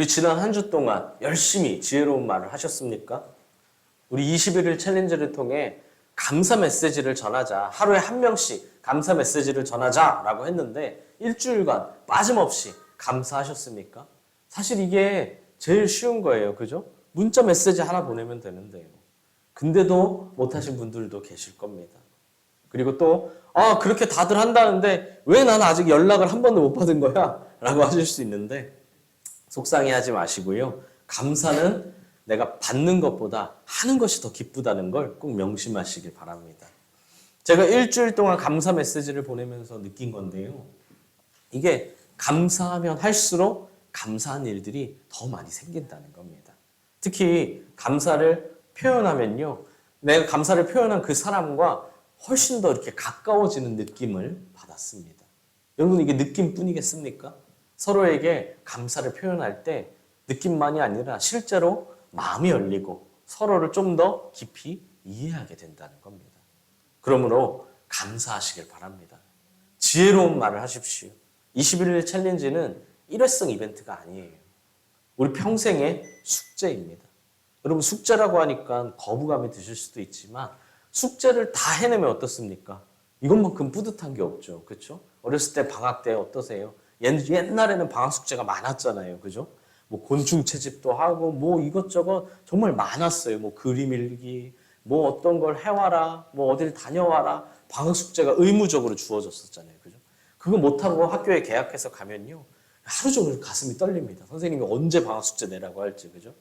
우리 지난 한 주 동안 열심히 지혜로운 말을 하셨습니까? 우리 21일 챌린지를 통해 감사 메시지를 전하자. 하루에 한 명씩 감사 메시지를 전하자라고 했는데 일주일간 빠짐없이 감사하셨습니까? 사실 이게 제일 쉬운 거예요. 그죠? 문자 메시지 하나 보내면 되는데요. 근데도 못하신 분들도 계실 겁니다. 그리고 또, 아, 그렇게 다들 한다는데 왜 나는 아직 연락을 한 번도 못 받은 거야? 라고 하실 수 있는데 속상해 하지 마시고요. 감사는 내가 받는 것보다 하는 것이 더 기쁘다는 걸 꼭 명심하시길 바랍니다. 제가 일주일 동안 감사 메시지를 보내면서 느낀 건데요. 이게 감사하면 할수록 감사한 일들이 더 많이 생긴다는 겁니다. 특히 감사를 표현하면요. 내가 감사를 표현한 그 사람과 훨씬 더 이렇게 가까워지는 느낌을 받았습니다. 여러분 이게 느낌뿐이겠습니까? 서로에게 감사를 표현할 때 느낌만이 아니라 실제로 마음이 열리고 서로를 좀 더 깊이 이해하게 된다는 겁니다. 그러므로 감사하시길 바랍니다. 지혜로운 말을 하십시오. 21일 챌린지는 일회성 이벤트가 아니에요. 우리 평생의 숙제입니다. 여러분 숙제라고 하니까 거부감이 드실 수도 있지만 숙제를 다 해내면 어떻습니까? 이것만큼 뿌듯한 게 없죠. 그렇죠? 어렸을 때 방학 때 어떠세요? 옛- 옛날에는 방학 숙제가 많았잖아요. 그죠? 뭐 곤충 채집도 하고 뭐 이것저것 정말 많았어요. 뭐 그림 일기, 뭐 어떤 걸 해와라, 뭐 어딜 다녀와라. 방학 숙제가 의무적으로 주어졌었잖아요. 그죠? 그거 못하고 학교에 개학해서 가면요. 하루 종일 가슴이 떨립니다. 선생님이 언제 방학 숙제 내라고 할지. 그죠?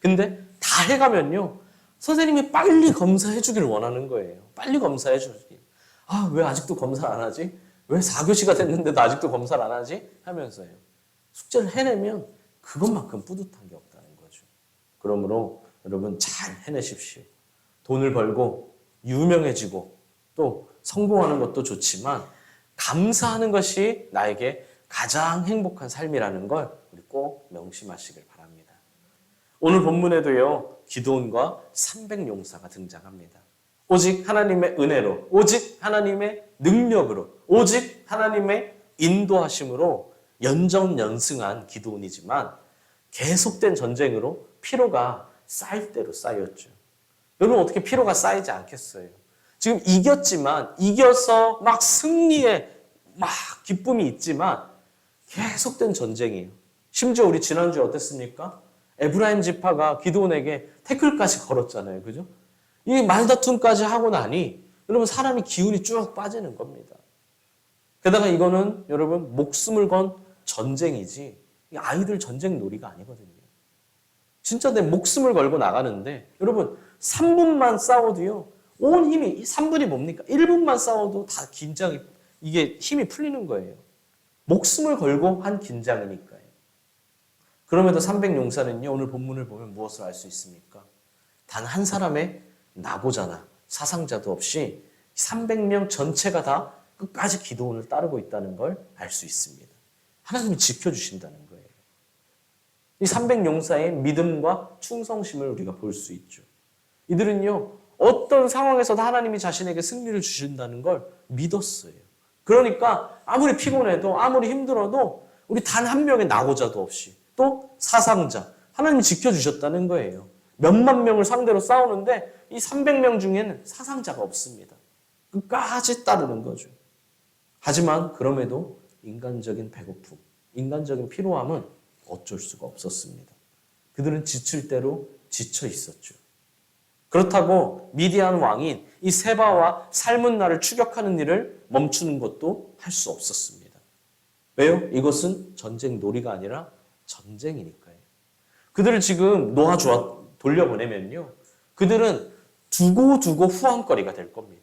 근데 다 해가면요. 선생님이 빨리 검사해 주길 원하는 거예요. 빨리 검사해 주길. 아, 왜 아직도 검사 안 하지? 왜 4교시가 됐는데도 아직도 검사를 안 하지? 하면서요. 숙제를 해내면 그것만큼 뿌듯한 게 없다는 거죠. 그러므로 여러분 잘 해내십시오. 돈을 벌고 유명해지고 또 성공하는 것도 좋지만 감사하는 것이 나에게 가장 행복한 삶이라는 걸 우리 꼭 명심하시길 바랍니다. 오늘 본문에도요, 기도원과 300용사가 등장합니다. 오직 하나님의 은혜로, 오직 하나님의 능력으로, 오직 하나님의 인도하심으로 연정연승한 기도원이지만 계속된 전쟁으로 피로가 쌓일 대로 쌓였죠. 여러분 어떻게 피로가 쌓이지 않겠어요? 지금 이겼지만 이겨서 막 승리에 막 기쁨이 있지만 계속된 전쟁이에요. 심지어 우리 지난주에 어땠습니까? 에브라임 지파가 기도원에게 태클까지 걸었잖아요. 그죠? 이 말다툼까지 하고 나니 여러분 사람이 기운이 쭉 빠지는 겁니다. 게다가 이거는 여러분 목숨을 건 전쟁이지 이 아이들 전쟁 놀이가 아니거든요. 진짜 내 목숨을 걸고 나가는데 여러분 3분만 싸워도요. 온 힘이 3분이 뭡니까? 1분만 싸워도 다 긴장이 이게 힘이 풀리는 거예요. 목숨을 걸고 한 긴장이니까요. 그럼에도 300용사는요. 오늘 본문을 보면 무엇을 알 수 있습니까? 단 한 사람의 나고자나 사상자도 없이 300명 전체가 다 끝까지 기도원을 따르고 있다는 걸 알 수 있습니다. 하나님이 지켜주신다는 거예요. 이 300용사의 믿음과 충성심을 우리가 볼 수 있죠. 이들은요, 어떤 상황에서도 하나님이 자신에게 승리를 주신다는 걸 믿었어요. 그러니까 아무리 피곤해도 아무리 힘들어도 우리 단 한 명의 나고자도 없이 또 사상자, 하나님이 지켜주셨다는 거예요. 몇만 명을 상대로 싸우는데 이 300명 중에는 사상자가 없습니다. 끝까지 따르는 거죠. 하지만 그럼에도 인간적인 배고픔, 인간적인 피로함은 어쩔 수가 없었습니다. 그들은 지칠 대로 지쳐 있었죠. 그렇다고 미디안 왕인 이 세바와 삶은 나를 추격하는 일을 멈추는 것도 할 수 없었습니다. 왜요? 이것은 전쟁 놀이가 아니라 전쟁이니까요. 그들을 지금 놓아주어 돌려보내면요. 그들은 두고두고 후황거리가 될 겁니다.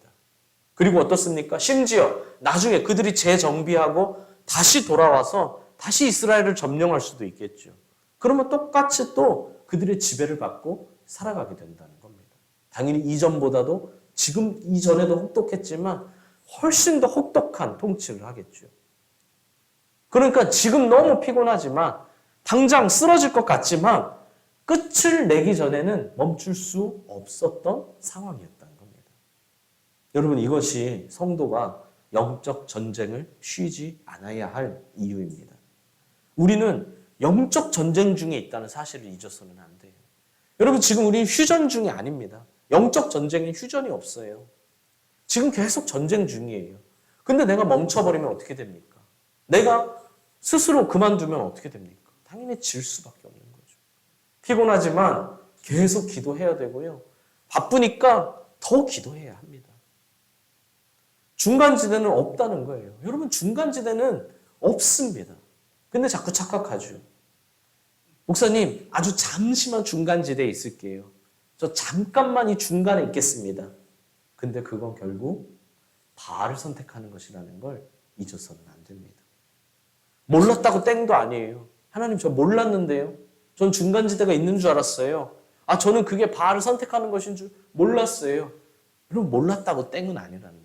그리고 어떻습니까? 심지어 나중에 그들이 재정비하고 다시 돌아와서 다시 이스라엘을 점령할 수도 있겠죠. 그러면 똑같이 또 그들의 지배를 받고 살아가게 된다는 겁니다. 당연히 이전보다도 지금 이전에도 혹독했지만 훨씬 더 혹독한 통치를 하겠죠. 그러니까 지금 너무 피곤하지만 당장 쓰러질 것 같지만 끝을 내기 전에는 멈출 수 없었던 상황이었다는 겁니다. 여러분 이것이 성도가 영적 전쟁을 쉬지 않아야 할 이유입니다. 우리는 영적 전쟁 중에 있다는 사실을 잊어서는 안 돼요. 여러분 지금 우리 휴전 중이 아닙니다. 영적 전쟁엔 휴전이 없어요. 지금 계속 전쟁 중이에요. 근데 내가 멈춰버리면 어떻게 됩니까? 내가 스스로 그만두면 어떻게 됩니까? 당연히 질 수밖에 없는 거죠. 피곤하지만 계속 기도해야 되고요. 바쁘니까 더 기도해야 합니다. 중간지대는 없다는 거예요. 여러분, 중간지대는 없습니다. 근데 자꾸 착각하죠. 목사님, 아주 잠시만 중간지대에 있을게요. 저 잠깐만 이 중간에 있겠습니다. 근데 그건 결국 바알을 선택하는 것이라는 걸 잊어서는 안 됩니다. 몰랐다고 땡도 아니에요. 하나님 저 몰랐는데요. 전 중간지대가 있는 줄 알았어요. 아 저는 그게 바알을 선택하는 것인 줄 몰랐어요. 여러분 몰랐다고 땡은 아니라는 거예요.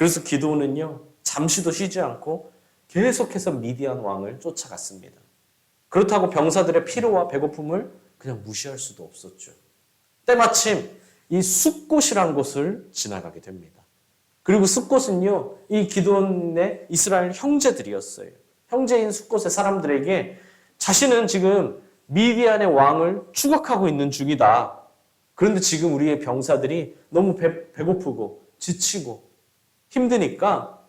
그래서 기도는요 잠시도 쉬지 않고 계속해서 미디안 왕을 쫓아갔습니다. 그렇다고 병사들의 피로와 배고픔을 그냥 무시할 수도 없었죠. 때마침 이 숫곳이란 곳을 지나가게 됩니다. 그리고 숫곳은요, 이 기도원의 이스라엘 형제들이었어요. 형제인 숫곳의 사람들에게 자신은 지금 미디안의 왕을 추격하고 있는 중이다. 그런데 지금 우리의 병사들이 너무 배, 배고프고 지치고 힘드니까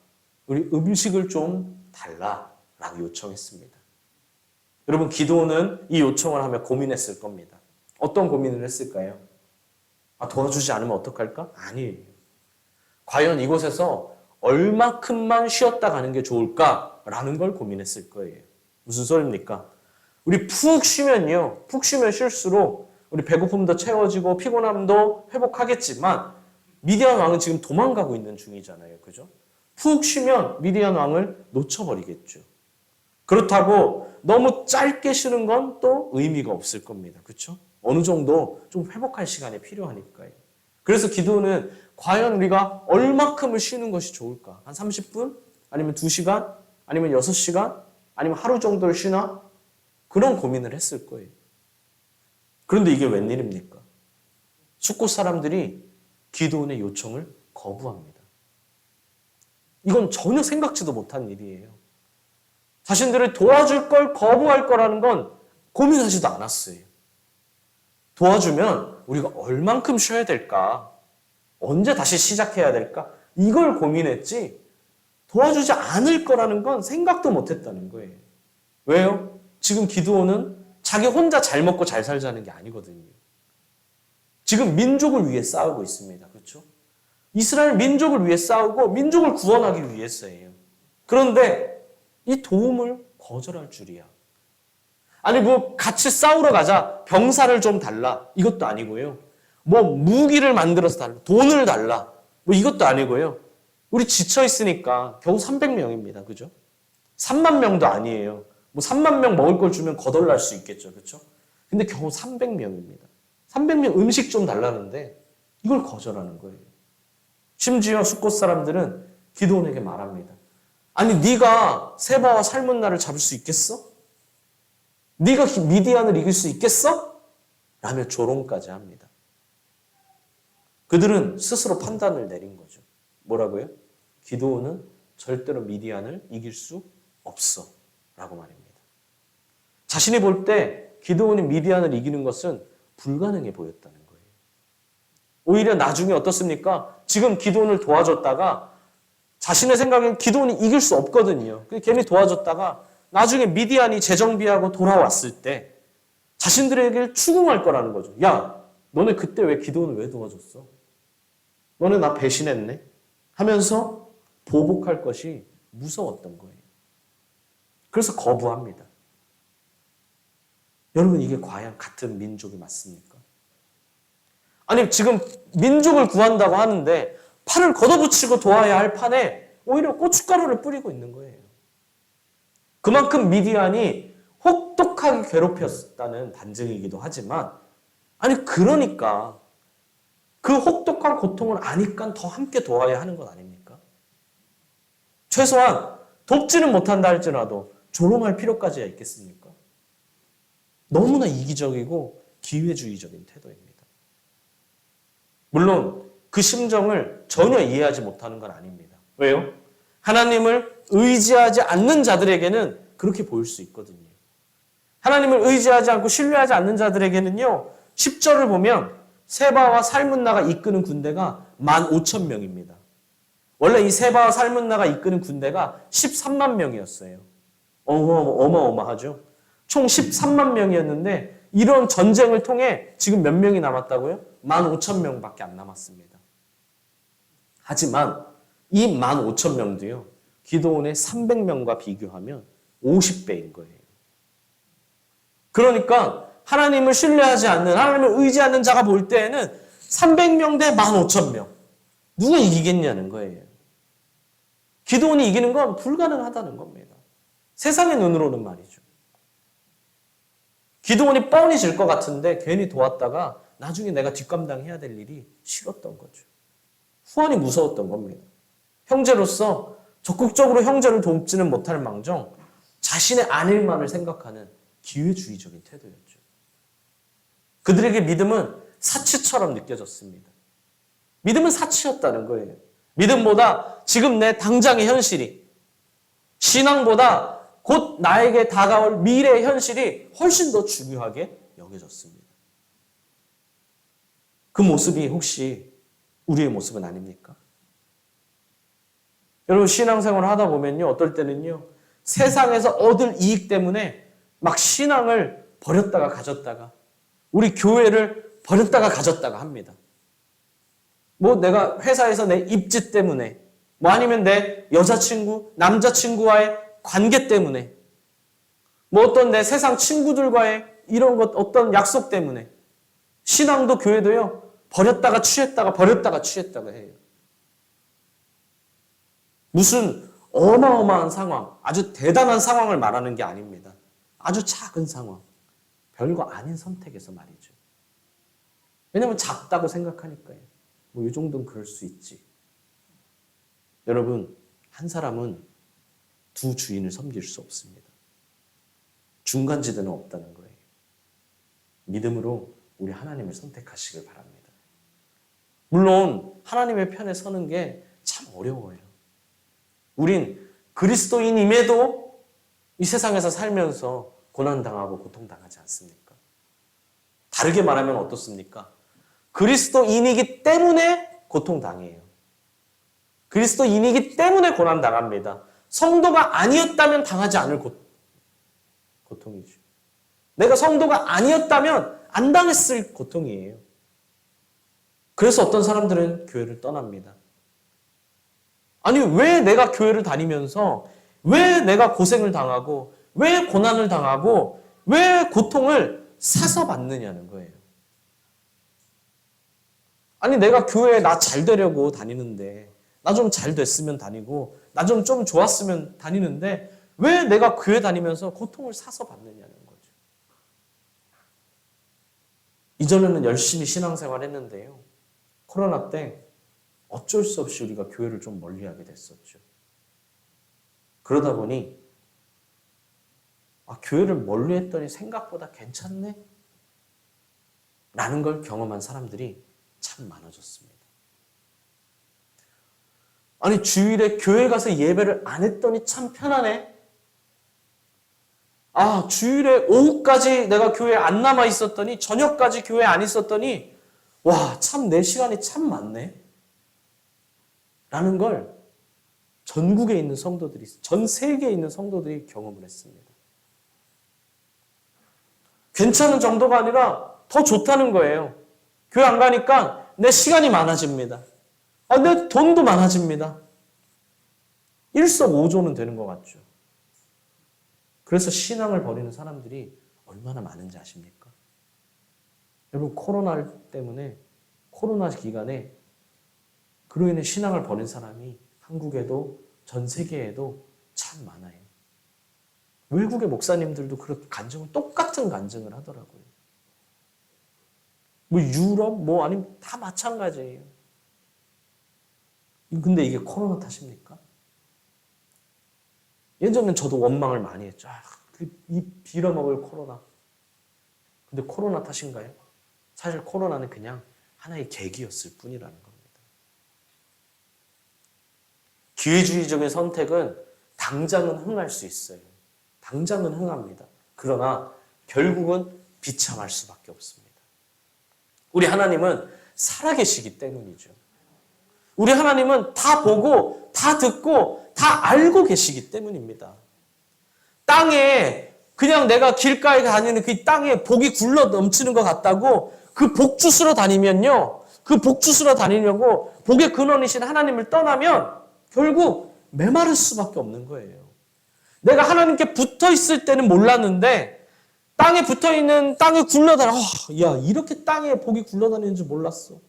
우리 음식을 좀 달라라고 요청했습니다. 여러분 기도는 이 요청을 하며 고민했을 겁니다. 어떤 고민을 했을까요? 아, 도와주지 않으면 어떡할까? 아니에요. 과연 이곳에서 얼마큼만 쉬었다 가는 게 좋을까라는 걸 고민했을 거예요. 무슨 소리입니까? 우리 푹 쉬면요. 푹 쉬면 쉴수록 우리 배고픔도 채워지고 피곤함도 회복하겠지만 미디안 왕은 지금 도망가고 있는 중이잖아요. 그죠? 푹 쉬면 미디안 왕을 놓쳐버리겠죠. 그렇다고 너무 짧게 쉬는 건 또 의미가 없을 겁니다. 그렇죠? 어느 정도 좀 회복할 시간이 필요하니까요. 그래서 기도는 과연 우리가 얼마큼을 쉬는 것이 좋을까? 한 30분? 아니면 2시간? 아니면 6시간? 아니면 하루 정도를 쉬나? 그런 고민을 했을 거예요. 그런데 이게 웬일입니까? 숙곳 사람들이 기도원의 요청을 거부합니다. 이건 전혀 생각지도 못한 일이에요. 자신들을 도와줄 걸 거부할 거라는 건 고민하지도 않았어요. 도와주면 우리가 얼만큼 쉬어야 될까? 언제 다시 시작해야 될까? 이걸 고민했지 도와주지 않을 거라는 건 생각도 못 했다는 거예요. 왜요? 지금 기도원은 자기 혼자 잘 먹고 잘 살자는 게 아니거든요. 지금 민족을 위해 싸우고 있습니다. 그렇죠? 이스라엘 민족을 위해 싸우고 민족을 구원하기 위해서예요. 그런데 이 도움을 거절할 줄이야. 아니 뭐 같이 싸우러 가자. 병사를 좀 달라. 이것도 아니고요. 뭐 무기를 만들어서 달라. 돈을 달라. 뭐 이것도 아니고요. 우리 지쳐 있으니까 겨우 300명입니다. 그죠? 3만 명도 아니에요. 뭐 3만 명 먹을 걸 주면 거덜날 수 있겠죠. 그렇죠? 근데 겨우 300명입니다. 300명 음식 좀 달라는데 이걸 거절하는 거예요. 심지어 숙곳 사람들은 기도원에게 말합니다. 아니 네가 세바와 살문나를 잡을 수 있겠어? 네가 미디안을 이길 수 있겠어? 라며 조롱까지 합니다. 그들은 스스로 판단을 내린 거죠. 뭐라고요? 기도원은 절대로 미디안을 이길 수 없어. 라고 말입니다. 자신이 볼 때 기도원이 미디안을 이기는 것은 불가능해 보였다는 거예요. 오히려 나중에 어떻습니까? 지금 기도원을 도와줬다가 자신의 생각엔 기도원이 이길 수 없거든요. 괜히 도와줬다가 나중에 미디안이 재정비하고 돌아왔을 때 자신들에게 추궁할 거라는 거죠. 야, 너네 그때 왜 기도원을 왜 도와줬어? 너네 나 배신했네? 하면서 보복할 것이 무서웠던 거예요. 그래서 거부합니다. 여러분, 이게 과연 같은 민족이 맞습니까? 아니, 지금 민족을 구한다고 하는데 팔을 걷어붙이고 도와야 할 판에 오히려 고춧가루를 뿌리고 있는 거예요. 그만큼 미디안이 혹독하게 괴롭혔다는 반증이기도 하지만, 아니, 그러니까 그 혹독한 고통을 아니까 더 함께 도와야 하는 것 아닙니까? 최소한 돕지는 못한다 할지라도 조롱할 필요까지야 있겠습니까? 너무나 이기적이고 기회주의적인 태도입니다. 물론 그 심정을 전혀 이해하지 못하는 건 아닙니다. 왜요? 하나님을 의지하지 않는 자들에게는 그렇게 보일 수 있거든요. 하나님을 의지하지 않고 신뢰하지 않는 자들에게는요. 10절을 보면 세바와 살문나가 이끄는 군대가 15,000명입니다. 원래 이 세바와 살문나가 이끄는 군대가 13만 명이었어요. 어마어마하죠. 총 13만 명이었는데 이런 전쟁을 통해 지금 몇 명이 남았다고요? 15,000명밖에 안 남았습니다. 하지만 이 15,000명도요. 기도원의 300명과 비교하면 50배인 거예요. 그러니까 하나님을 신뢰하지 않는 하나님을 의지하는 자가 볼 때에는 300명 대 15,000명. 누가 이기겠냐는 거예요. 기도원이 이기는 건 불가능하다는 겁니다. 세상의 눈으로는 말이죠. 기도원이 뻔히 질 것 같은데 괜히 도왔다가 나중에 내가 뒷감당해야 될 일이 싫었던 거죠. 후환이 무서웠던 겁니다. 형제로서 적극적으로 형제를 돕지는 못할 망정 자신의 안일만을 생각하는 기회주의적인 태도였죠. 그들에게 믿음은 사치처럼 느껴졌습니다. 믿음은 사치였다는 거예요. 믿음보다 지금 내 당장의 현실이 신앙보다 곧 나에게 다가올 미래의 현실이 훨씬 더 중요하게 여겨졌습니다. 그 모습이 혹시 우리의 모습은 아닙니까? 여러분 신앙생활을 하다 보면요 어떨 때는요 세상에서 얻을 이익 때문에 막 신앙을 버렸다가 가졌다가 우리 교회를 버렸다가 가졌다가 합니다. 뭐 내가 회사에서 내 입지 때문에 뭐 아니면 내 여자친구, 남자친구와의 관계 때문에 뭐 어떤 내 세상 친구들과의 이런 것 어떤 약속 때문에 신앙도 교회도요 버렸다가 취했다가 버렸다가 취했다가 해요. 무슨 어마어마한 상황, 아주 대단한 상황을 말하는 게 아닙니다. 아주 작은 상황, 별거 아닌 선택에서 말이죠. 왜냐면 작다고 생각하니까요. 뭐이 정도는 그럴 수 있지. 여러분, 한 사람은 두 주인을 섬길 수 없습니다. 중간지대는 없다는 거예요. 믿음으로 우리 하나님을 선택하시길 바랍니다. 물론 하나님의 편에 서는 게 참 어려워요. 우린 그리스도인임에도 이 세상에서 살면서 고난당하고 고통당하지 않습니까? 다르게 말하면 어떻습니까? 그리스도인이기 때문에 고통당해요. 그리스도인이기 때문에 고난당합니다. 성도가 아니었다면 당하지 않을 고, 고통이죠. 내가 성도가 아니었다면 안 당했을 고통이에요. 그래서 어떤 사람들은 교회를 떠납니다. 아니, 왜 내가 교회를 다니면서 왜 내가 고생을 당하고 왜 고난을 당하고 왜 고통을 사서 받느냐는 거예요. 아니, 내가 교회에 나 잘 되려고 다니는데 나 좀 잘 됐으면 다니고 나좀좀 좋았으면 다니는데 왜 내가 교회 다니면서 고통을 사서 받느냐는 거죠. 이전에는 열심히 신앙생활 했는데요. 코로나 때 어쩔 수 없이 우리가 교회를 좀 멀리하게 됐었죠. 그러다 보니 아, 교회를 멀리 했더니 생각보다 괜찮네? 라는 걸 경험한 사람들이 참 많아졌습니다. 아니 주일에 교회 가서 예배를 안 했더니 참 편하네. 아 주일에 오후까지 내가 교회에 안 남아 있었더니 저녁까지 교회에 안 있었더니 와 참 내 시간이 참 많네. 라는 걸 전국에 있는 성도들이 전 세계에 있는 성도들이 경험을 했습니다. 괜찮은 정도가 아니라 더 좋다는 거예요. 교회 안 가니까 내 시간이 많아집니다. 아, 내 돈도 많아집니다. 일석오조는 되는 것 같죠. 그래서 신앙을 버리는 사람들이 얼마나 많은지 아십니까? 여러분, 코로나 때문에, 코로나 기간에 그로 인해 신앙을 버린 사람이 한국에도 전 세계에도 참 많아요. 외국의 목사님들도 그런 간증을 똑같은 간증을 하더라고요. 뭐 유럽 뭐 아니면 다 마찬가지예요. 근데 이게 코로나 탓입니까? 예전엔 저도 원망을 많이 했죠. 아, 그이 빌어먹을 코로나. 근데 코로나 탓인가요? 사실 코로나는 그냥 하나의 계기였을 뿐이라는 겁니다. 기회주의적인 선택은 당장은 흥할 수 있어요. 당장은 흥합니다. 그러나 결국은 비참할 수밖에 없습니다. 우리 하나님은 살아계시기 때문이죠. 우리 하나님은 다 보고, 다 듣고, 다 알고 계시기 때문입니다. 땅에, 그냥 내가 길가에 다니는 그 땅에 복이 굴러 넘치는 것 같다고 그 복주스러 다니면요. 그 복주스러 다니려고 복의 근원이신 하나님을 떠나면 결국 메마를 수밖에 없는 거예요. 내가 하나님께 붙어 있을 때는 몰랐는데 땅에 붙어 있는 땅에 굴러다녀. 아, 야 이렇게 땅에 복이 굴러다니는 줄 몰랐어.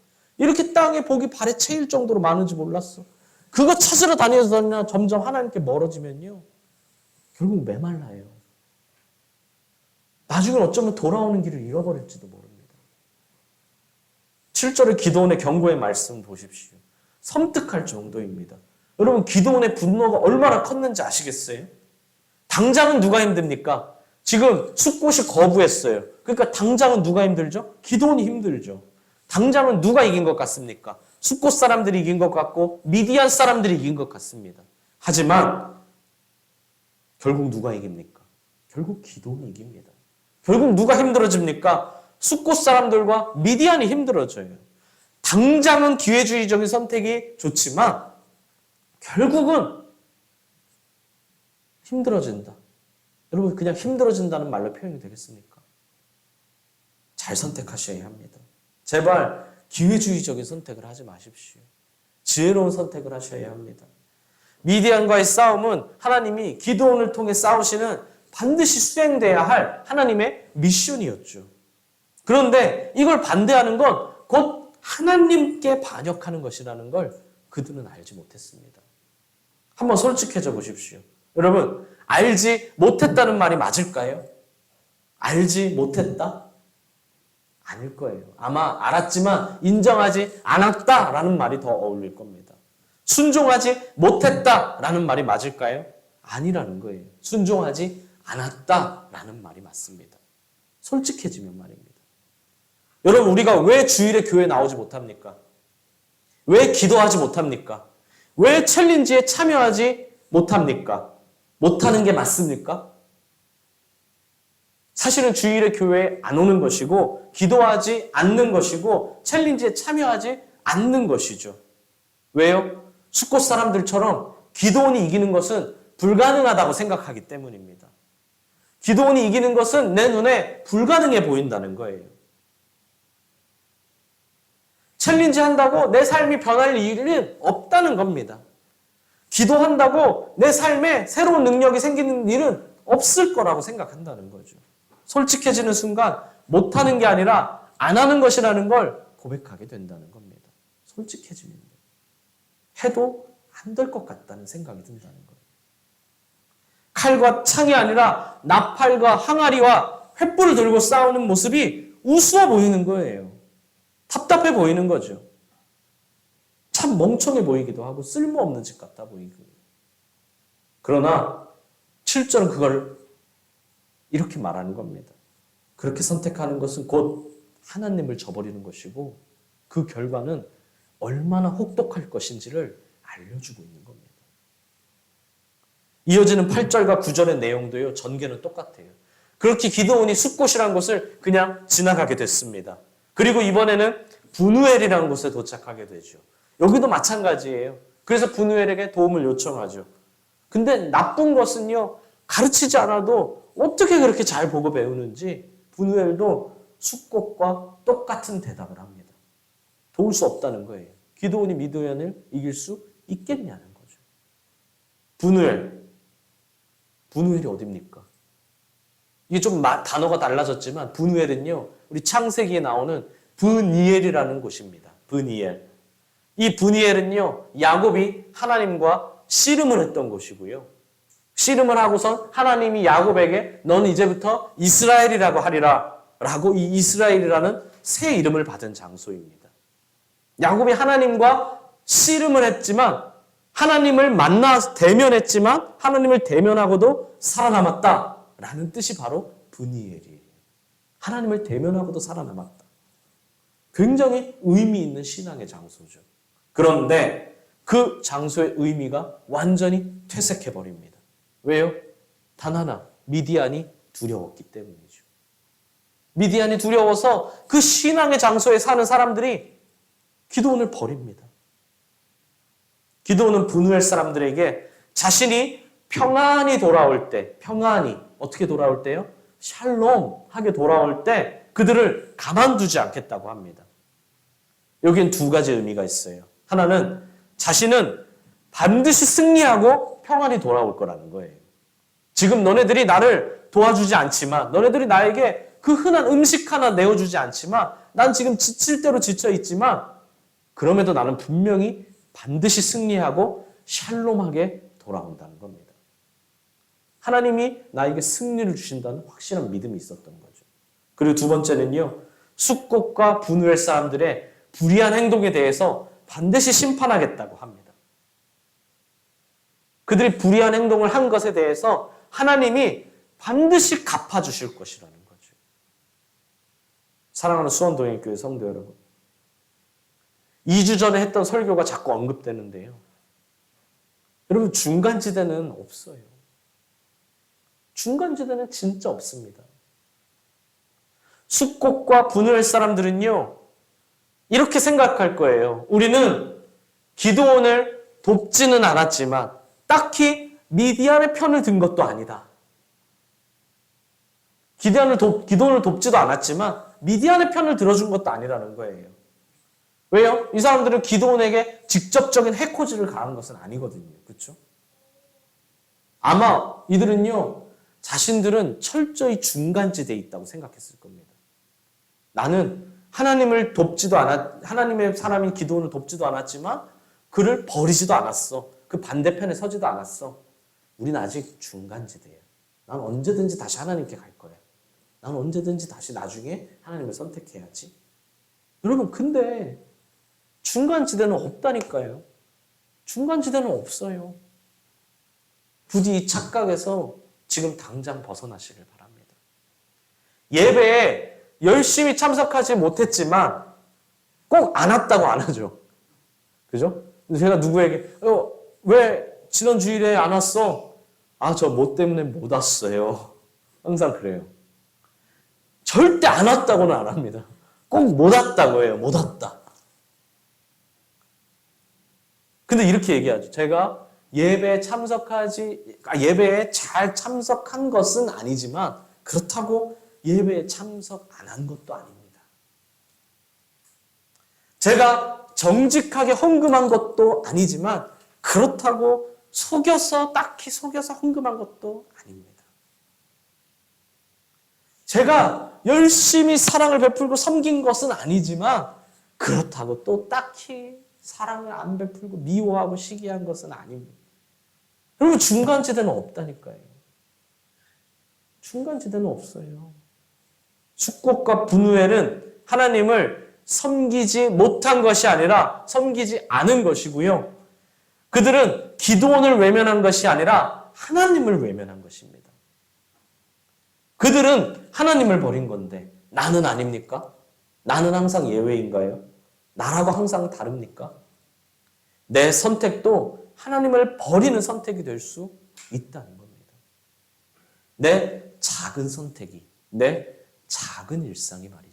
이렇게 땅에 복이 발에 채일 정도로 많은지 몰랐어. 그거 찾으러 다니다 점점 하나님께 멀어지면요. 결국 메말라요. 나중에 어쩌면 돌아오는 길을 잃어버릴지도 모릅니다. 7절의 기도원의 경고의 말씀 보십시오. 섬뜩할 정도입니다. 여러분 기도원의 분노가 얼마나 컸는지 아시겠어요? 당장은 누가 힘듭니까? 지금 숫곳이 거부했어요. 그러니까 당장은 누가 힘들죠? 기도원이 힘들죠. 당장은 누가 이긴 것 같습니까? 숫곳 사람들이 이긴 것 같고 미디안 사람들이 이긴 것 같습니다. 하지만 결국 누가 이깁니까? 결국 기도원이 이깁니다. 결국 누가 힘들어집니까? 숫곳 사람들과 미디안이 힘들어져요. 당장은 기회주의적인 선택이 좋지만 결국은 힘들어진다. 여러분 그냥 힘들어진다는 말로 표현이 되겠습니까? 잘 선택하셔야 합니다. 제발 기회주의적인 선택을 하지 마십시오. 지혜로운 선택을 하셔야 합니다. 미디안과의 싸움은 하나님이 기도원을 통해 싸우시는 반드시 수행돼야 할 하나님의 미션이었죠. 그런데 이걸 반대하는 건 곧 하나님께 반역하는 것이라는 걸 그들은 알지 못했습니다. 한번 솔직해져 보십시오. 여러분, 알지 못했다는 말이 맞을까요? 알지 못했다? 아닐 거예요. 아마 알았지만 인정하지 않았다라는 말이 더 어울릴 겁니다. 순종하지 못했다라는 말이 맞을까요? 아니라는 거예요. 순종하지 않았다라는 말이 맞습니다. 솔직해지면 말입니다. 여러분, 우리가 왜 주일에 교회 나오지 못합니까? 왜 기도하지 못합니까? 왜 챌린지에 참여하지 못합니까? 못하는 게 맞습니까? 사실은 주일에 교회에 안 오는 것이고, 기도하지 않는 것이고, 챌린지에 참여하지 않는 것이죠. 왜요? 숙곳 사람들처럼 기도원이 이기는 것은 불가능하다고 생각하기 때문입니다. 기도원이 이기는 것은 내 눈에 불가능해 보인다는 거예요. 챌린지 한다고 내 삶이 변할 일은 없다는 겁니다. 기도한다고 내 삶에 새로운 능력이 생기는 일은 없을 거라고 생각한다는 거죠. 솔직해지는 순간 못하는 게 아니라 안 하는 것이라는 걸 고백하게 된다는 겁니다. 솔직해지면 해도 안 될 것 같다는 생각이 든다는 거예요. 칼과 창이 아니라 나팔과 항아리와 횃불을 들고 싸우는 모습이 우스워 보이는 거예요. 답답해 보이는 거죠. 참 멍청해 보이기도 하고 쓸모없는 짓 같아 보이고. 그러나 7절은 그걸 이렇게 말하는 겁니다. 그렇게 선택하는 것은 곧 하나님을 저버리는 것이고 그 결과는 얼마나 혹독할 것인지를 알려주고 있는 겁니다. 이어지는 8절과 9절의 내용도요, 전개는 똑같아요. 그렇게 기도원이 숲곳이라는 곳을 그냥 지나가게 됐습니다. 그리고 이번에는 분우엘이라는 곳에 도착하게 되죠. 여기도 마찬가지예요. 그래서 분우엘에게 도움을 요청하죠. 근데 나쁜 것은요, 가르치지 않아도 어떻게 그렇게 잘 보고 배우는지 분우엘도 숲꽃과 똑같은 대답을 합니다. 도울 수 없다는 거예요. 기도원이 미도연을 이길 수 있겠냐는 거죠. 분우엘. 분우엘이 어딥니까? 이게 좀 단어가 달라졌지만 분우엘은요. 우리 창세기에 나오는 브니엘이라는 곳입니다. 브니엘. 이 브니엘은요. 야곱이 하나님과 씨름을 했던 곳이고요. 씨름을 하고선 하나님이 야곱에게 너는 이제부터 이스라엘이라고 하리라 라고 이 이스라엘이라는 새 이름을 받은 장소입니다. 야곱이 하나님과 씨름을 했지만 하나님을 만나 대면했지만 하나님을 대면하고도 살아남았다라는 뜻이 바로 브니엘이에요. 하나님을 대면하고도 살아남았다. 굉장히 의미 있는 신앙의 장소죠. 그런데 그 장소의 의미가 완전히 퇴색해 버립니다. 왜요? 단 하나 미디안이 두려웠기 때문이죠. 미디안이 두려워서 그 신앙의 장소에 사는 사람들이 기도원을 버립니다. 기도원은 분우엘 사람들에게 자신이 평안히 돌아올 때, 평안히 어떻게 돌아올 때요? 샬롬하게 돌아올 때 그들을 가만두지 않겠다고 합니다. 여기엔 두 가지 의미가 있어요. 하나는 자신은 반드시 승리하고 평안히 돌아올 거라는 거예요. 지금 너네들이 나를 도와주지 않지만, 너네들이 나에게 그 흔한 음식 하나 내어주지 않지만, 난 지금 지칠 대로 지쳐 있지만, 그럼에도 나는 분명히 반드시 승리하고 샬롬하게 돌아온다는 겁니다. 하나님이 나에게 승리를 주신다는 확실한 믿음이 있었던 거죠. 그리고 두 번째는요, 숙곡과 분우엘 사람들의 불의한 행동에 대해서 반드시 심판하겠다고 합니다. 그들이 불의한 행동을 한 것에 대해서 하나님이 반드시 갚아주실 것이라는 거죠. 사랑하는 수원동행교회 성도 여러분. 2주 전에 했던 설교가 자꾸 언급되는데요. 여러분, 중간지대는 없어요. 중간지대는 진짜 없습니다. 숙곡과 분우엘 사람들은요, 이렇게 생각할 거예요. 우리는 기도원을 돕지는 않았지만, 딱히 미디안의 편을 든 것도 아니다. 기도원을, 돕, 기도원을 돕지도 않았지만, 미디안의 편을 들어준 것도 아니라는 거예요. 왜요? 이 사람들은 기도원에게 직접적인 해코지를 가한 것은 아니거든요. 그렇죠? 아마 이들은요, 자신들은 철저히 중간지대에 있다고 생각했을 겁니다. 나는 하나님을 돕지도 않았, 하나님의 사람인 기도원을 돕지도 않았지만 그를 버리지도 않았어. 그 반대편에 서지도 않았어. 우리는 아직 중간지대야. 난 언제든지 다시 하나님께 갈 거야. 난 언제든지 다시 나중에 하나님을 선택해야지. 여러분, 근데 중간지대는 없다니까요. 중간지대는 없어요. 부디 이 착각에서 지금 당장 벗어나시길 바랍니다. 예배에 열심히 참석하지 못했지만 꼭 안 왔다고 안 하죠. 그죠? 제가 누구에게 어, 왜 지난 주일에 안 왔어? 아, 저 뭐 때문에 못 왔어요. 항상 그래요. 절대 안 왔다고는 안 합니다. 꼭 못 왔다고 해요. 못 왔다. 근데 이렇게 얘기하죠. 제가 예배에 참석하지, 아, 예배에 잘 참석한 것은 아니지만, 그렇다고 예배에 참석 안 한 것도 아닙니다. 제가 정직하게 헌금한 것도 아니지만, 그렇다고 속여서, 딱히 속여서 헌금한 것도 아닙니다. 제가 열심히 사랑을 베풀고 섬긴 것은 아니지만, 그렇다고 또 딱히 사랑을 안 베풀고 미워하고 시기한 것은 아닙니다. 여러분 중간지대는 없다니까요. 중간지대는 없어요. 축복과 분우엘은 하나님을 섬기지 못한 것이 아니라 섬기지 않은 것이고요. 그들은 기도원을 외면한 것이 아니라 하나님을 외면한 것입니다. 그들은 하나님을 버린 건데 나는 아닙니까? 나는 항상 예외인가요? 나라고 항상 다릅니까? 내 선택도 하나님을 버리는 선택이 될 수 있다는 겁니다. 내 작은 선택이, 내 작은 일상이 말이죠.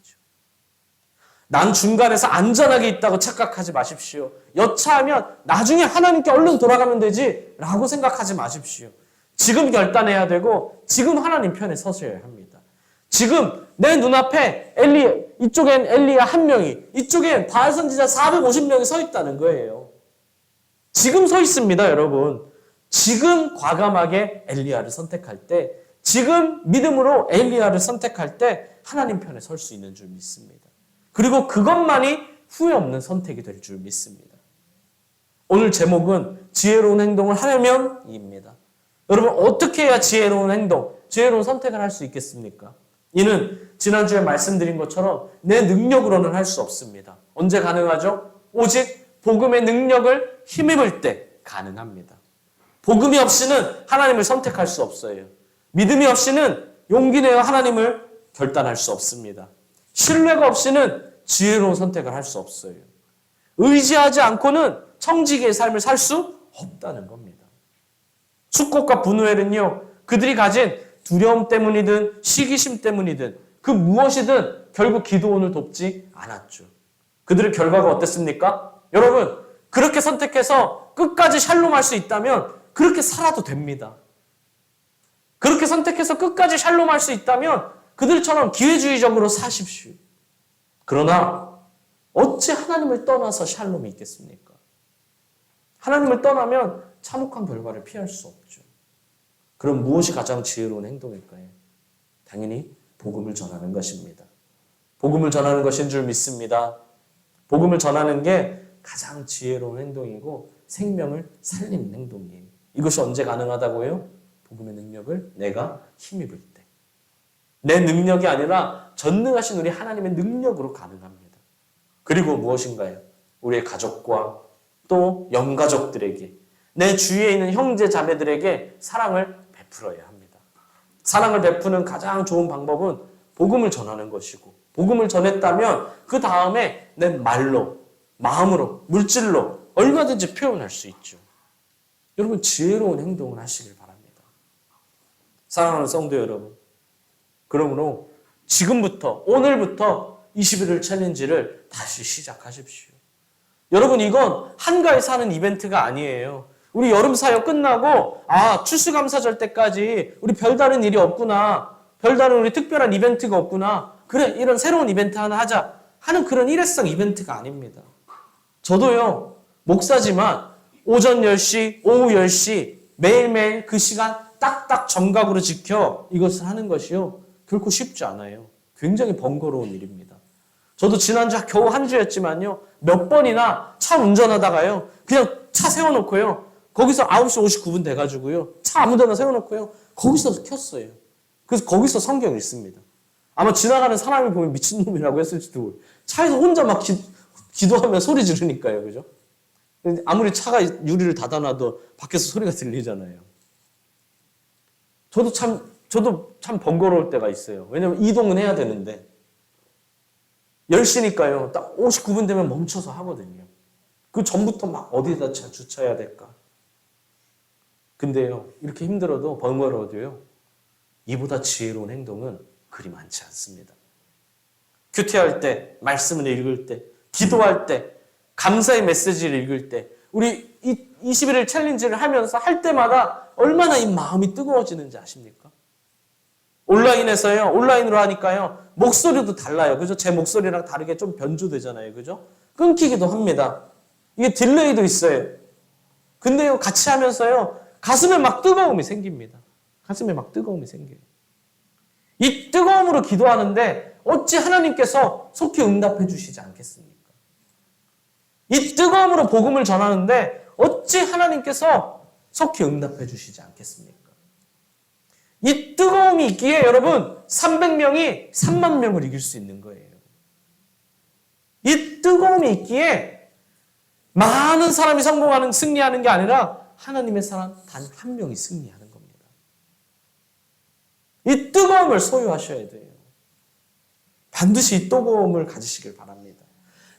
난 중간에서 안전하게 있다고 착각하지 마십시오. 여차하면 나중에 하나님께 얼른 돌아가면 되지 라고 생각하지 마십시오. 지금 결단해야 되고 지금 하나님 편에 서셔야 합니다. 지금 내 눈앞에 엘리 이쪽엔 엘리야 한 명이 이쪽엔 바알 선지자 450명이 서 있다는 거예요. 지금 서 있습니다, 여러분. 지금 과감하게 엘리야를 선택할 때, 지금 믿음으로 엘리야를 선택할 때 하나님 편에 설 수 있는 줄 믿습니다. 그리고 그것만이 후회 없는 선택이 될 줄 믿습니다. 오늘 제목은 지혜로운 행동을 하려면입니다. 여러분 어떻게 해야 지혜로운 행동, 지혜로운 선택을 할 수 있겠습니까? 이는 지난주에 말씀드린 것처럼 내 능력으로는 할 수 없습니다. 언제 가능하죠? 오직 복음의 능력을 힘입을 때 가능합니다. 복음이 없이는 하나님을 선택할 수 없어요. 믿음이 없이는 용기 내어 하나님을 결단할 수 없습니다. 신뢰가 없이는 지혜로운 선택을 할 수 없어요. 의지하지 않고는 청지기의 삶을 살 수 없다는 겁니다. 축복과 분우엘은요, 그들이 가진 두려움 때문이든 시기심 때문이든 그 무엇이든 결국 기도원을 돕지 않았죠. 그들의 결과가 어땠습니까? 여러분, 그렇게 선택해서 끝까지 샬롬할 수 있다면 그렇게 살아도 됩니다. 그렇게 선택해서 끝까지 샬롬할 수 있다면 그들처럼 기회주의적으로 사십시오. 그러나 어찌 하나님을 떠나서 샬롬이 있겠습니까? 하나님을 떠나면 참혹한 결과를 피할 수 없죠. 그럼 무엇이 가장 지혜로운 행동일까요? 당연히 복음을 전하는 것입니다. 복음을 전하는 것인 줄 믿습니다. 복음을 전하는 게 가장 지혜로운 행동이고 생명을 살리는 행동이에요. 이것이 언제 가능하다고요? 복음의 능력을 내가 힘입을 때. 내 능력이 아니라 전능하신 우리 하나님의 능력으로 가능합니다. 그리고 무엇인가요? 우리의 가족과 또 영가족들에게 내 주위에 있는 형제 자매들에게 사랑을 베풀어야 합니다. 사랑을 베푸는 가장 좋은 방법은 복음을 전하는 것이고 복음을 전했다면 그 다음에 내 말로 마음으로 물질로 얼마든지 표현할 수 있죠. 여러분 지혜로운 행동을 하시길 바랍니다. 사랑하는 성도 여러분. 그러므로 지금부터 오늘부터 21일 챌린지를 다시 시작하십시오. 여러분 이건 한가에 사는 이벤트가 아니에요. 우리 여름 사역 끝나고 아 추수감사절 때까지 우리 별다른 일이 없구나. 별다른 우리 특별한 이벤트가 없구나. 그래 이런 새로운 이벤트 하나 하자 하는 그런 일회성 이벤트가 아닙니다. 저도요 목사지만 오전 10시, 오후 10시 매일매일 그 시간 딱딱 정각으로 지켜 이것을 하는 것이요 결코 쉽지 않아요. 굉장히 번거로운 일입니다. 저도 지난주 겨우 한 주였지만요. 몇 번이나 차 운전하다가요. 그냥 차 세워놓고요. 거기서 9시 59분 돼가지고요. 차 아무 데나 세워놓고요. 거기서 켰어요. 그래서 거기서 성경 읽습니다. 아마 지나가는 사람이 보면 미친놈이라고 했을지도 차에서 혼자 막 기, 기도하면 소리 지르니까요. 그죠? 아무리 차가 유리를 닫아놔도 밖에서 소리가 들리잖아요. 저도 참, 저도 참 번거로울 때가 있어요. 왜냐면 이동은 해야 되는데. 10시니까요. 딱 59분 되면 멈춰서 하거든요. 그 전부터 막 어디에다 차 주차해야 될까? 근데요, 이렇게 힘들어도 번거로워도요, 이보다 지혜로운 행동은 그리 많지 않습니다. 큐티할 때, 말씀을 읽을 때, 기도할 때, 감사의 메시지를 읽을 때, 우리 이 21일 챌린지를 하면서 할 때마다 얼마나 이 마음이 뜨거워지는지 아십니까? 온라인에서요, 온라인으로 하니까요, 목소리도 달라요. 그죠? 제 목소리랑 다르게 좀 변주되잖아요. 그죠? 끊기기도 합니다. 이게 딜레이도 있어요. 근데요, 같이 하면서요, 가슴에 막 뜨거움이 생깁니다. 가슴에 막 뜨거움이 생겨요. 이 뜨거움으로 기도하는데 어찌 하나님께서 속히 응답해 주시지 않겠습니까? 이 뜨거움으로 복음을 전하는데 어찌 하나님께서 속히 응답해 주시지 않겠습니까? 이 뜨거움이 있기에 여러분 300명이 3만 명을 이길 수 있는 거예요. 이 뜨거움이 있기에 많은 사람이 성공하는 승리하는 게 아니라 하나님의 사람 단 한 명이 승리하는 겁니다. 이 뜨거움을 소유하셔야 돼요. 반드시 이 뜨거움을 가지시길 바랍니다.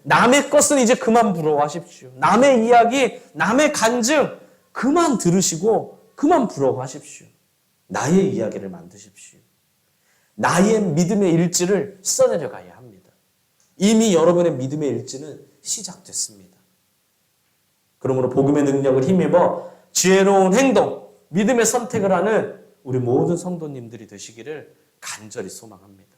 남의 것은 이제 그만 부러워하십시오. 남의 이야기, 남의 간증 그만 들으시고 그만 부러워하십시오. 나의 이야기를 만드십시오. 나의 믿음의 일지를 써내려 가야 합니다. 이미 여러분의 믿음의 일지는 시작됐습니다. 그러므로 복음의 능력을 힘입어 지혜로운 행동, 믿음의 선택을 하는 우리 모든 성도님들이 되시기를 간절히 소망합니다.